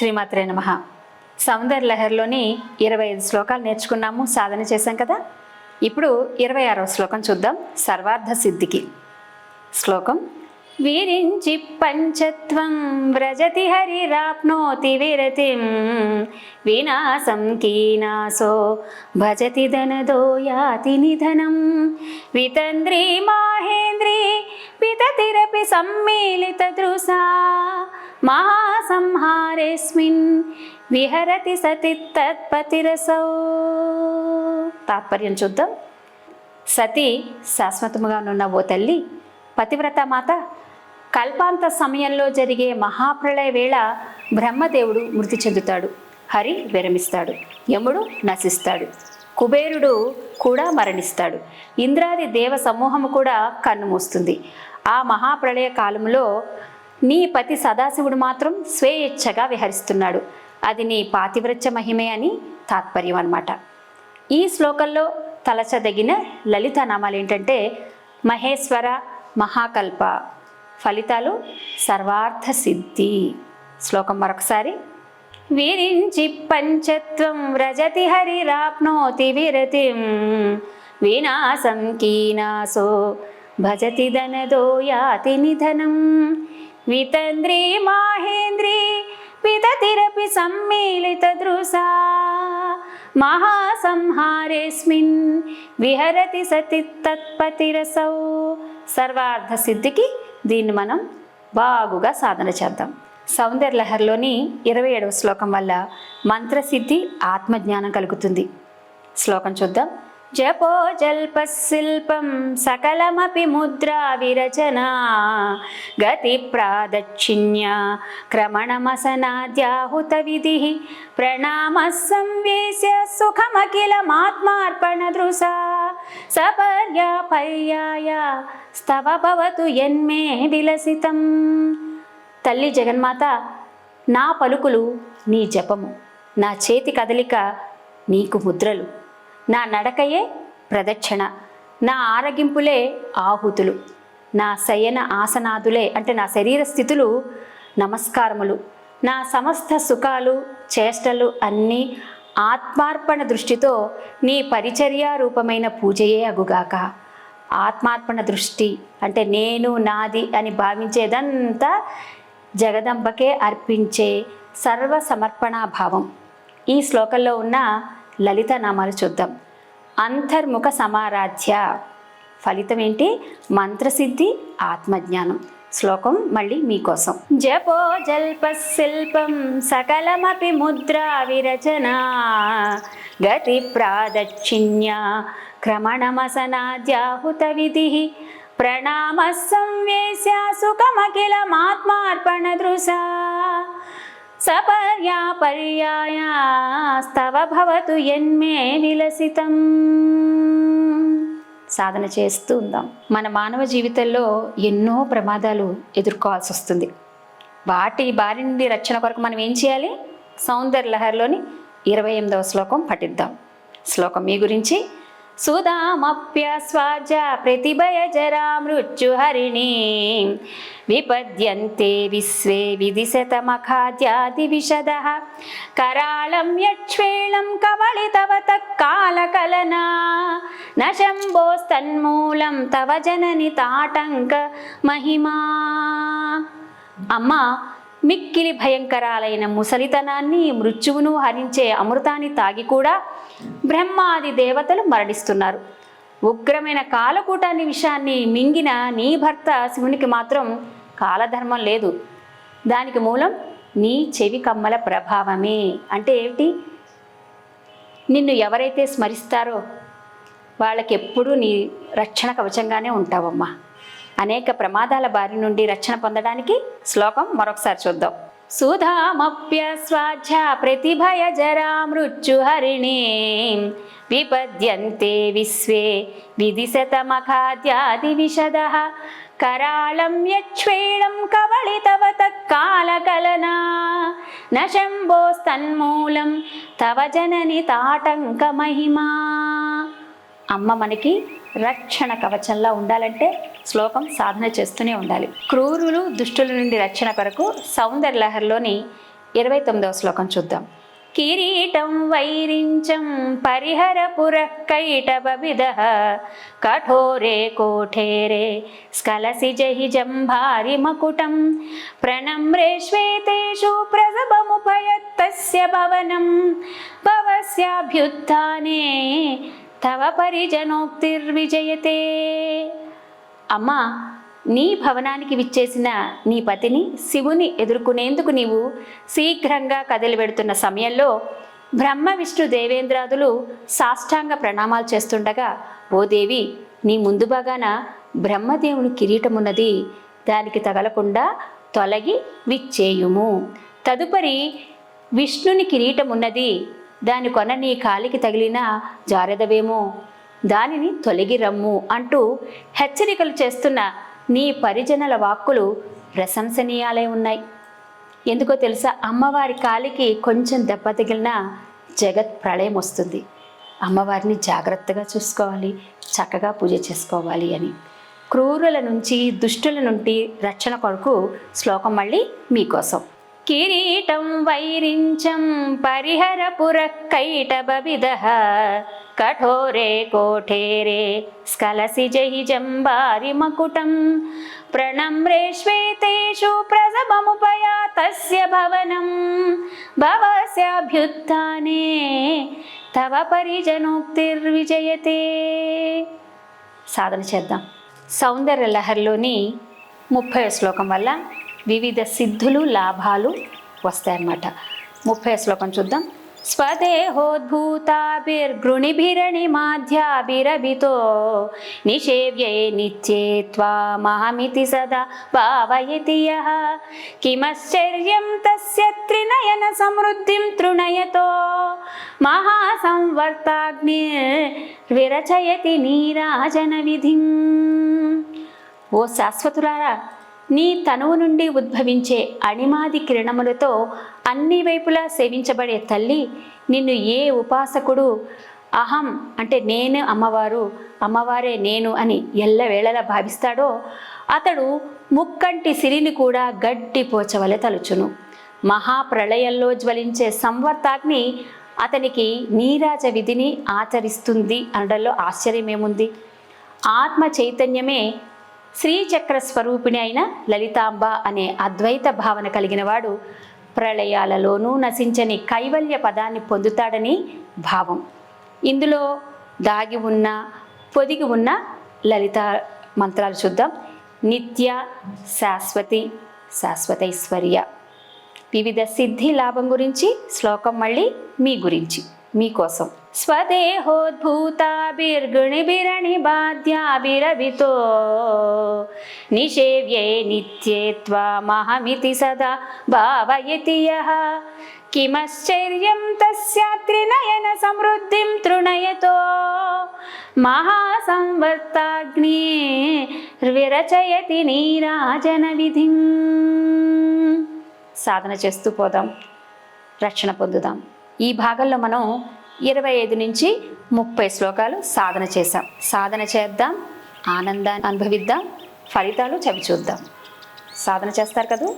శ్రీమాత్రే నమ. సౌందర్య లహర్లోని ఇరవై ఐదు శ్లోకాలు నేర్చుకున్నాము సాధన చేశాం కదా? ఇప్పుడు ఇరవై ఆరవ శ్లోకం చూద్దాం సర్వార్థ సిద్ధికి. శ్లోకం విరించి పంచత్వం వ్రజతి హరిరాప్నోతి విరతిం వినాశం కీనాశో భజతి ధనదో యాతి నిధనం. వితంద్రి మాహేంద్రి పితతిరపి సమ్మేళిత దృశా మహాసంహారేస్మిన్ విహరతి సతి తత్పతిరసౌ. తాత్పర్యం చూద్దాం. సతి శాశ్వతముగా ఉన్న ఓ తల్లి పతివ్రత మాత కల్పాంత సమయంలో జరిగే మహాప్రళయ వేళ బ్రహ్మదేవుడు మృతి చెందుతాడు. హరి విరమిస్తాడు. యముడు నశిస్తాడు. కుబేరుడు కూడా మరణిస్తాడు. ఇంద్రాది దేవ సమూహము కూడా కన్నుమూస్తుంది ఆ మహాప్రళయ కాలంలో నీ పతి సదాశివుడు మాత్రం స్వేచ్ఛగా విహరిస్తున్నాడు. అది నీ పాతివ్రత్య మహిమే అని తాత్పర్యం అన్నమాట. ఈ శ్లోకంలో తలచదగిన లలిత నామాలు ఏంటంటే మహేశ్వర మహాకల్ప ఫలితాలు సర్వార్థ సిద్ధి. శ్లోకం మరొకసారి. విరించి పంచత్వం వ్రజతి హరిరాప్నోతి విరతిం వినాశం కీనాసో భజతి ధనదో యాతి నిధనం వితంద్రీ మాహేంద్రీ వితతిరపి సమ్మేళిత దృశా మహాసంహారేస్మిన్ విహరతి సతి తత్పతిరసౌ సర్వార్థ సిద్ధికి దీన్ని మనం బాగుగా సాధన చేద్దాం. సౌందర్యలహరిలోని ఇరవై ఏడవ శ్లోకం వల్ల మంత్రసిద్ధి ఆత్మజ్ఞానం కలుగుతుంది. శ్లోకం చూద్దాం. జపో జల్ప శిల్పం సకలమపి ముద్రా విరచనా. గతి ప్రాదక్షిణ్య క్రమణమసనాద్యాహుత విధి. ప్రణామ సంవేశ్య సుఖమఖిలమాత్మార్పణ దృశా. సపర్యాపర్యాయ స్తవ భవతు యన్మే విలసితం. తల్లి జగన్మాత నా పలుకులు నీ జపము నా చేతి కదలిక నీకు ముద్రలు. నా నడకయే ప్రదక్షిణ. నా ఆరగింపులే ఆహుతులు. నా శయన ఆసనాదులే అంటే నా శరీర స్థితులు నమస్కారములు. నా సమస్త సుఖాలు చేష్టలు అన్నీ ఆత్మార్పణ దృష్టితో నీ పరిచర్యా రూపమైన పూజయే అగుగాక. ఆత్మార్పణ దృష్టి అంటే నేను నాది అని భావించేదంతా జగదంబకే అర్పించే సర్వ సమర్పణా భావం. ఈ శ్లోకంలో ఉన్న లలిత నామాలు చూద్దాం. అంతర్ముఖ సమారాధ్య ఫలితం ఏంటి మంత్రసిద్ధి ఆత్మజ్ఞానం. శ్లోకం మళ్ళీ మీకోసం జపో జల్ప శిల్పం సకలమపి ముద్రా విరచన గతి ప్రాదక్షిణ్య క్రమణమసనాద్యాహుత విధి ప్రణామ సంవేశ్య సుఖమఖిలమాత్మార్పణ దృశా సపర్యా స్తవ భవతు ఎన్మే విలసితం సాధన చేస్తూ ఉందాం. మన మానవ జీవితంలో ఎన్నో ప్రమాదాలు ఎదుర్కోవాల్సి వస్తుంది. వాటి బారి నుండి రక్షణ కొరకు మనం ఏం చేయాలి? సౌందర్య లహర్లోని ఇరవై ఎనిమిదవ శ్లోకం పఠిద్దాం. శ్లోకం మీ గురించి సుధామప్యస్వాజ ప్రతిభయ జరా మృత్యుహరిణి విపద్యంతే విశ్వే విదిశతమఖాద్యాది విశద కరాళం యక్ష్వేళం కవళితవత కాలకలనా. న శంభోస్తన్మూలం తవ జనని తాటంక మహిమా. అమ్మా మిక్కిలి భయంకరాలైన ముసలితనాన్ని మృత్యువును హరించే అమృతాన్ని తాగి కూడా బ్రహ్మాది దేవతలు మరణిస్తున్నారు. ఉగ్రమైన కాలకూటాన్ని విషయాన్ని మింగిన నీ భర్త శివునికి మాత్రం కాలధర్మం లేదు. దానికి మూలం నీ చెవి కమ్మల ప్రభావమే. అంటే ఏమిటి? నిన్ను ఎవరైతే స్మరిస్తారో వాళ్ళకి ఎప్పుడూ నీ రక్షణ కవచంగానే ఉంటావమ్మా. అనేక ప్రమాదాల బారి నుండి రక్షణ పొందడానికి శ్లోకం మరొకసారి చూద్దాం. సుధామప్యస్వాధ్య ప్రతిభయ జరా మృత్యుహరిణి విపద్యంతే విశ్వే విదిశతమఖాద్యాది విశద కరాళం యచ్వేళం కవళితవత కాలకలనా న తవ జనని తాటంక మహిమా అమ్మ మనకి రక్షణ కవచంలా ఉండాలంటే శ్లోకం సాధన చేస్తూనే ఉండాలి. క్రూరులు దుష్టుల నుండి రక్షణ కొరకు సౌందర్య లహరిలోని ఇరవై తొమ్మిదవ శ్లోకం చూద్దాం. కిరీటం వైరించం పరిహర పురకైటబిద కఠోరే కోఠేరే స్కలసి జహి జంభారి మకుటం ప్రణమ్రే శ్వేతేషు ప్రసభముపయత్తస్య భవనం భవస్యాభ్యుత్థానే తవ పరిజనోక్తిర్విజయతే. అమ్మా నీ భవనానికి విచ్చేసిన నీ పతిని శివుని ఎదుర్కొనేందుకు నీవు శీఘ్రంగా కదిలివెడుతున్న సమయంలో బ్రహ్మ విష్ణు దేవేంద్రాదులు సాష్టాంగ ప్రణామాలు చేస్తుండగా ఓ దేవి నీ ముందు భాగాన బ్రహ్మదేవుని కిరీటమున్నది. దానికి తగలకుండా తొలగి విచ్చేయుము. తదుపరి విష్ణుని కిరీటమున్నది. దాని కొన నీ కాలికి తగిలిన జారెదవేమో. దానిని తొలగి రమ్ము అంటూ హెచ్చరికలు చేస్తున్న నీ పరిజనుల వాక్కులు ప్రశంసనీయాలై ఉన్నాయి. ఎందుకో తెలుసా? అమ్మవారి కాలికి కొంచెం దెబ్బ తగిలినా జగత్ ప్రళయం వస్తుంది. అమ్మవారిని జాగ్రత్తగా చూసుకోవాలి చక్కగా పూజ చేసుకోవాలి అని. క్రూరుల నుంచి దుష్టుల నుండి రక్షణ కొరకు శ్లోకం మళ్ళీ మీకోసం. కిరీటం వైరించం పరిహర కఠోరే కోఠేరే స్కలసి జయి జంబారి మకుటం. ప్రణమ్రే శ్వేతేషు ప్రసభముపయా తస్య భవనం. భవస్యాభ్యుత్థానే తవ పరిజనోక్తిర్విజయతే. సాధన చేద్దాం. సౌందర్య లహరిలోని ముప్పై శ్లోకం వల్ల వివిధ సిద్ధులు లాభాలు వస్తాయన్నమాట. ముప్పై శ్లోకం చూద్దాం. స్వదేహోద్భూతాభిర్గృణిభిరణి మాధ్యాభిరభితో నిషేవ్యే నిత్యే త్వామహమితి సదా భావయతి యః. కిమశ్చర్యం తస్య త్రినయన సమృద్ధిం తృణయతో మహాసంవర్తాగ్నిర్విరచయతి నీరాజన విధిం. ఓ శాశ్వతులారా నీ తనువు నుండి ఉద్భవించే అణిమాది కిరణములతో అన్ని వైపులా సేవించబడే తల్లి నిన్ను ఏ ఉపాసకుడు అహం అంటే నేను అమ్మవారు అమ్మవారే నేను అని ఎల్లవేళలా భావిస్తాడో అతడు ముక్కంటి సిరిని కూడా గట్టి పోచవలె తలుచును. మహాప్రళయంలో జ్వలించే సంవర్తాగ్ని అతనికి నీరాజ విధిని ఆచరిస్తుంది అనడంలో ఆశ్చర్యమేముంది? ఆత్మ చైతన్యమే శ్రీచక్ర స్వరూపిణి అయిన లలితాంబ అనే అద్వైత భావన కలిగిన వాడు ప్రళయాలలోనూ నశించని కైవల్య పదాన్ని పొందుతాడని భావం. ఇందులో దాగి ఉన్న పొదిగి ఉన్న లలిత మంత్రాలు చూద్దాం. నిత్య శాశ్వతి శాశ్వతైశ్వర్య. వివిధ సిద్ధి లాభం గురించి శ్లోకం మళ్ళీ మీ గురించి. మీకోసం. స్వదేహోద్భూతాభిర్గుణిభిరణి బాధ్యాభిరవితో నిషేవ్యే నిత్యే త్వామహమితి సదా భావయతి యః. కిమశ్చర్యం తస్యాత్రినయన సమృద్ధిం తృణయతో మహాసంవర్తాగ్ని విరచయతి నీరాజన విధిం. సాధన చేస్తూ పోదాం. రక్షణ పొందుదాం. ఈ భాగంలో మనం ఇరవై ఐదు నుంచి ముప్పై శ్లోకాలు సాధన చేశాం. సాధన చేద్దాం ఆనందాన్ని అనుభవిద్దాం ఫలితాలు చవి చూద్దాం సాధన చేస్తారు కదా?